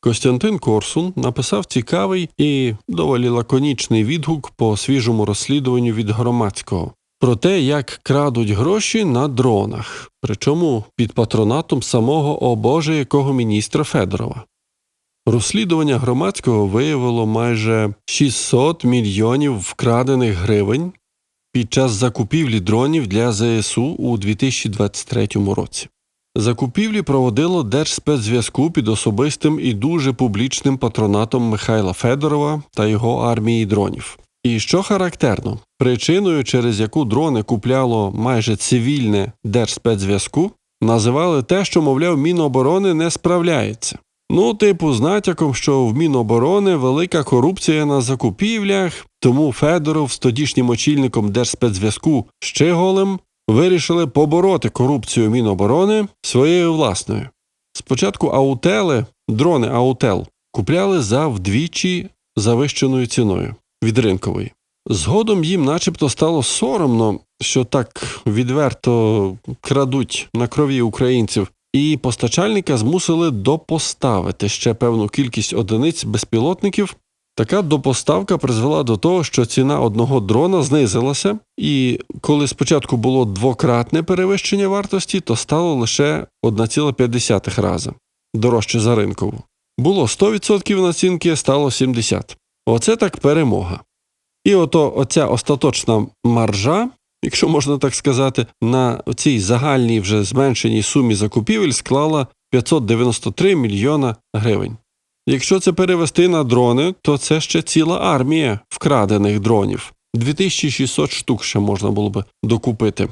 Костянтин Корсун написав цікавий і доволі лаконічний відгук по свіжому розслідуванню від громадського про те, як крадуть гроші на дронах, причому під патронатом самого о Боже якого міністра Федорова. Розслідування громадського виявило майже 600 мільйонів вкрадених гривень під час закупівлі дронів для ЗСУ у 2023 році. Закупівлі проводило Держспецзв'язку під особистим і дуже публічним патронатом Михайла Федорова та його армії дронів. І що характерно, причиною, через яку дрони купляло майже цивільне Держспецзв'язку, називали те, що, мовляв, Міноборони не справляється. Ну, типу, з натяком, що в Міноборони велика корупція на закупівлях, тому Федоров з тодішнім очільником Держспецзв'язку Щеголем вирішили побороти корупцію Міноборони своєю власною. Спочатку аутели, дрони Аутел, купляли за вдвічі завищеною ціною від ринкової. Згодом їм начебто стало соромно, що так відверто крадуть на крові українців, і постачальника змусили допоставити ще певну кількість одиниць безпілотників. Така допоставка призвела до того, що ціна одного дрона знизилася, і коли спочатку було двократне перевищення вартості, то стало лише 1,5 рази дорожче за ринкову. Було 100% націнки, стало 70%. Оце так перемога. І ото оця остаточна маржа, якщо можна так сказати, на цій загальній вже зменшеній сумі закупівель склала 593 мільйона гривень. Якщо це перевести на дрони, то це ще ціла армія вкрадених дронів. 2600 штук ще можна було би докупити.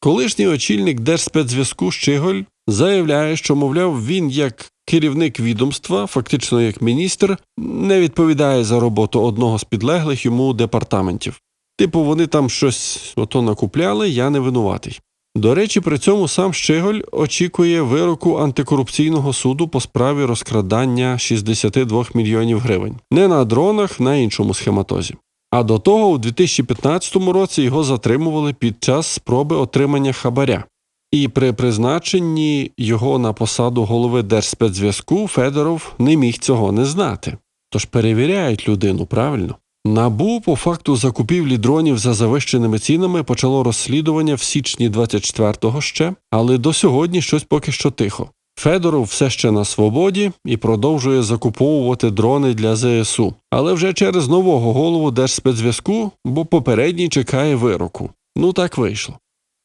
Колишній очільник Держспецзв'язку Щиголь заявляє, що, мовляв, він як керівник відомства, фактично як міністр, не відповідає за роботу одного з підлеглих йому департаментів. Типу, вони там щось ото накупляли, я не винуватий. До речі, при цьому сам Щеголь очікує вироку антикорупційного суду по справі розкрадання 62 мільйонів гривень. Не на дронах, на іншому схематозі. А до того, у 2015 році його затримували під час спроби отримання хабаря. І при призначенні його на посаду голови Держспецзв'язку Федоров не міг цього не знати. Тож перевіряють людину правильно. Набу по факту закупівлі дронів за завищеними цінами почало розслідування в січні 24-го ще, але до сьогодні щось поки що тихо. Федоров все ще на свободі і продовжує закуповувати дрони для ЗСУ, але вже через нового голову Держспецзв'язку, бо попередній чекає вироку. Ну так вийшло.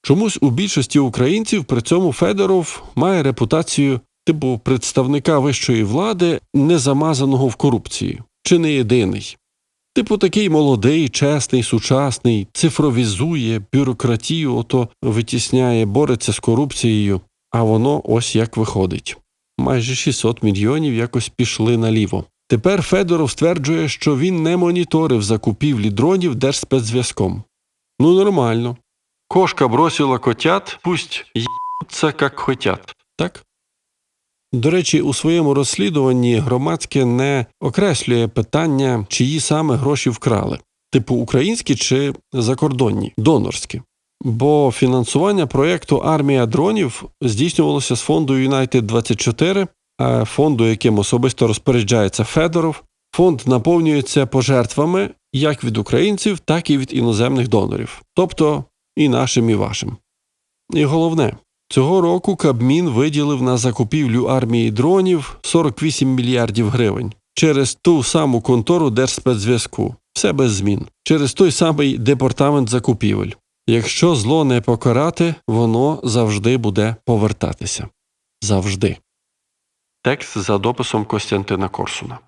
Чомусь у більшості українців при цьому Федоров має репутацію типу представника вищої влади, не замазаного в корупції, чи не єдиний. Типу такий молодий, чесний, сучасний, цифровізує бюрократію, ото витісняє, бореться з корупцією, а воно ось як виходить. Майже 600 мільйонів якось пішли наліво. Тепер Федоров стверджує, що він не моніторив закупівлі дронів Держспецзв'язком. Ну, нормально. Кошка бросила котят, пусть їться, як хотят. Так? До речі, у своєму розслідуванні громадське не окреслює питання, чиї саме гроші вкрали, типу українські чи закордонні, донорські. Бо фінансування проєкту Армія дронів здійснювалося з фонду United 24 а фонду, яким особисто розпоряджається Федоров. Фонд наповнюється пожертвами як від українців, так і від іноземних донорів, тобто і нашим, і вашим. І головне, цього року Кабмін виділив на закупівлю армії дронів 48 мільярдів гривень через ту саму контору Держспецзв'язку, все без змін, через той самий департамент закупівель. Якщо зло не покарати, воно завжди буде повертатися. Завжди. Текст за дописом Костянтина Корсуна.